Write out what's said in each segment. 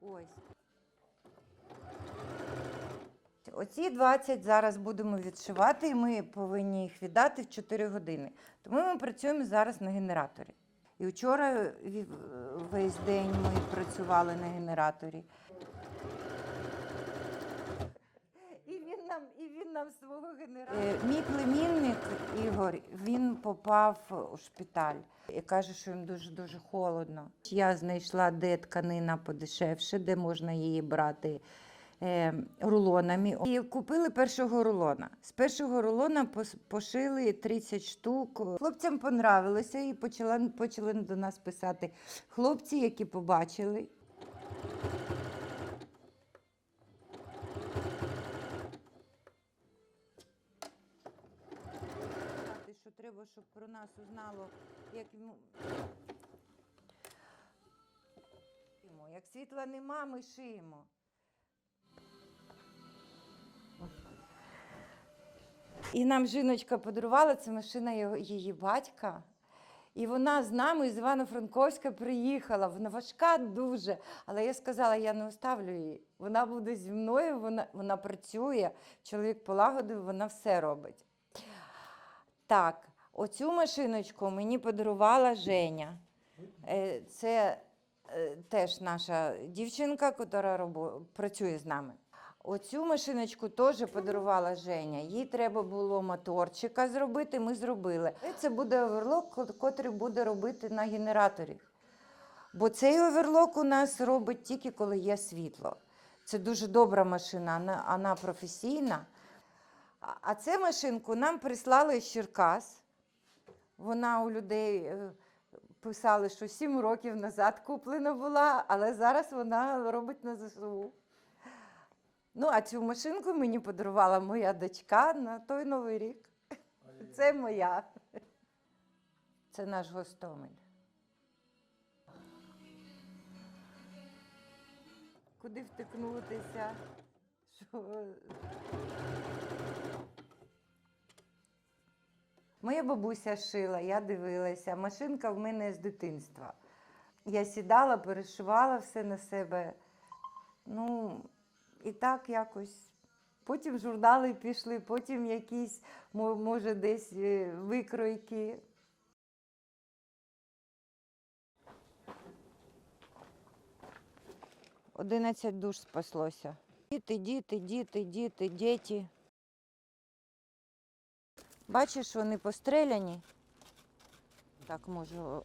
Ось. Оці 20 зараз будемо відшивати, і ми повинні їх віддати в 4 години. Тому ми працюємо зараз на генераторі. І вчора е, весь день ми працювали на генераторі. Нам свого генератора. Е, мій племінник Ігор, він попав у шпиталь і каже, що їм дуже дуже холодно. Я знайшла, де тканина подешевше, де можна її брати. е, Рулонами і купили першого рулона. З першого рулона пошили 30 штук. Хлопцям понравилося і почали, почали до нас писати хлопці, які побачили. сказати, що треба, щоб про нас узнало, як Як світла нема, ми шиємо. І нам жіночка подарувала це машина її батька. І вона з нами з Івано-Франковська приїхала. Вона важка дуже. Але я сказала, я не оставлю її. Вона буде зі мною, вона, вона працює, чоловік полагодив, вона все робить. Так, оцю машиночку мені подарувала Женя. Е, Це е, теж наша дівчинка, яка працює з нами. Оцю машиночку теж подарувала Женя. Їй треба було моторчика зробити, ми зробили. Це буде оверлок, ко- котрий буде робити на генераторі. Бо цей оверлок у нас робить тільки коли є світло. Це дуже добра машина, вона, професійна. А цю машинку нам прислали з Черкас. Вона у людей е, писали, що 7 років назад куплена була, але зараз вона робить на ЗСУ. Ну, а цю машинку мені подарувала моя дочка на той Новий рік. Це моя. Це наш Гостомель. Куди втикнутися? Що... Моя бабуся шила, я дивилася. Машинка в мене з дитинства. Я сідала, перешивала все на себе. Ну, і так якось. Потім журнали пішли, потім якісь, може, десь е, викройки. Одинадцять душ спаслося. Діти, діти, діти, діти, діти. Бачиш, вони постреляні. Так можу.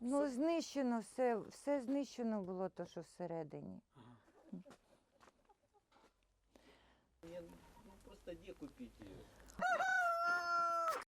Ну, знищено все, все знищено було то, що всередині. Я, ну, просто де купити?